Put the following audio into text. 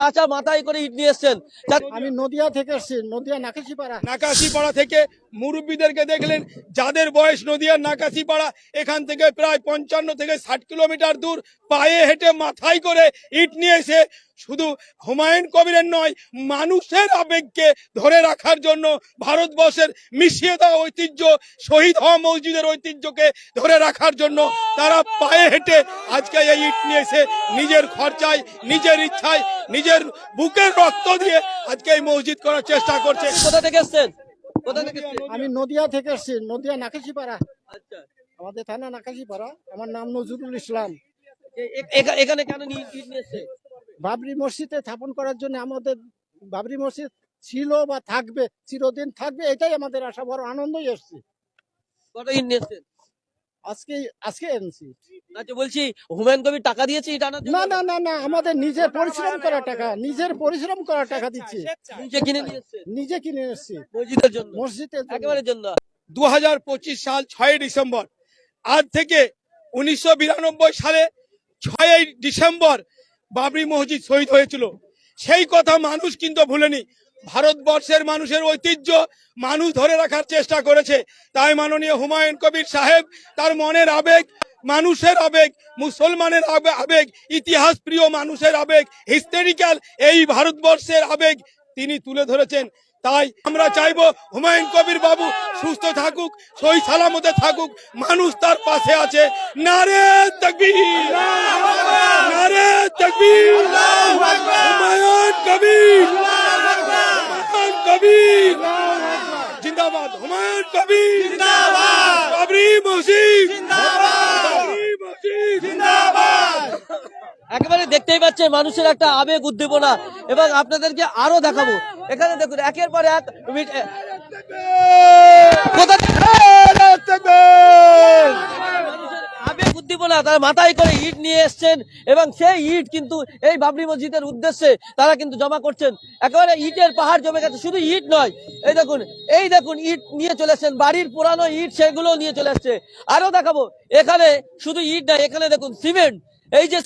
আচ্ছা মাথায় করে ইট নিয়ে এসছেন। আমি নদিয়া থেকে এসেছি নদিয়া নাকাশিপাড়া। নাকাশিপাড়া থেকে মুরব্বীদেরকে দেখলেন যাদের বয়স নদিয়ার নাকাশিপাড়া এখান থেকে প্রায় পঞ্চান্ন থেকে ষাট কিলোমিটার দূর পায়ে হেঁটে মাথায় করে ইট নিয়ে এসে শুধু হুমায়ুন কবিরের নয় মানুষের আবেগকে ধরে রাখার জন্য ভারতবর্ষের মিশিয়ে দেওয়া ঐতিহ্য শহীদ হওয়া মসজিদের ঐতিহ্যকে ধরে রাখার জন্য তারা পায়ে হেঁটে আজকে এই ইট নিয়ে এসে নিজের খরচায় নিজের ইচ্ছায় নিজের বুকের রক্ত দিয়ে আজকে এই মসজিদ করার চেষ্টা করছে। কোথা থেকে এসছেন? কোথা থেকে এসছেন? আমি নদিয়া থেকে এসেছি নদিয়া নাকাশিপাড়া। আচ্ছা। আমাদের থানা নাকাশিপাড়া আমার নাম নজরুল ইসলাম। এখানে কেন নিয়ে এসছে? বাবরি মসজিদে স্থাপন করার জন্য আমাদের বাবরি মসজিদ ছিল বা থাকবে চিরদিন থাকবে এটাই আমাদের আশা বড় আনন্দই এসছি। আজকে আজকে এনেছি। আচ্ছা বলছি হুমায়ুন কবির টাকা দিয়েছে না না না না আমাদের নিজের পরিশ্রম করা টাকা নিজের পরিশ্রম করা টাকা দিচ্ছি। নিজে কিনে নিজে কিনে এসছি। মসজিদের জন্য? মসজিদের জন্য। একেবারে জন্য। দু হাজার পঁচিশ সাল ছয় ডিসেম্বর আজ থেকে উনিশশো বিরানব্বই সালে ছয়ই ডিসেম্বর বাবরি মসজিদ শহীদ হয়েছিল। সেই কথা মানুষ কিন্তু ভুলেনি। ভারতবর্ষের মানুষের ঐতিহ্য মানুষ ধরে রাখার চেষ্টা করেছে। তাই মাননীয় হুমায়ুন কবির সাহেব, তার মনের আবেগ, মানুষের আবেগ, মুসলমানের আবেগ, ইতিহাস প্রিয় মানুষের আবেগ, হিস্টেরিক্যাল এই ভারতবর্ষের আবেগ তিনি তুলে ধরেছেন। তাই আমরা চাইব হুমায়ুন কবির বাবু সুস্থ থাকুক, সই সালামতে থাকুক, মানুষ তার পাশে আছে। নারে তকবীর! তকবীর। হুমায়ুন কবির। হুমায়ুন কবির। জিন্দাবাদ। হুমায়ুন কবির। জিন্দাবাদ। বাবরি মসজিদ। জিন্দাবাদ। বাবরি মসজিদ। জিন্দাবাদ। একেবারে দেখতেই পাচ্ছে মানুষের একটা আবেগ উদ্দীপনা। এবং আপনাদেরকে আরও দেখাবো। এখানে দেখুন একের পর এক কোথা উদ্দীপনা তারা মাথায় করে ইট নিয়ে এসছেন এবং সেই ইট কিন্তু এই বাবরি মসজিদের উদ্দেশ্যে তারা কিন্তু জমা করছেন। একেবারে ইটের পাহাড় জমে গেছে, শুধু ইট নয়। এই দেখুন এই দেখুন ইট নিয়ে চলে এসছেন, বাড়ির পুরানো ইট সেগুলো নিয়ে চলে আসছে আরও দেখাবো, এখানে শুধু ইট নয়, এখানে দেখুন সিমেন্ট। এই যে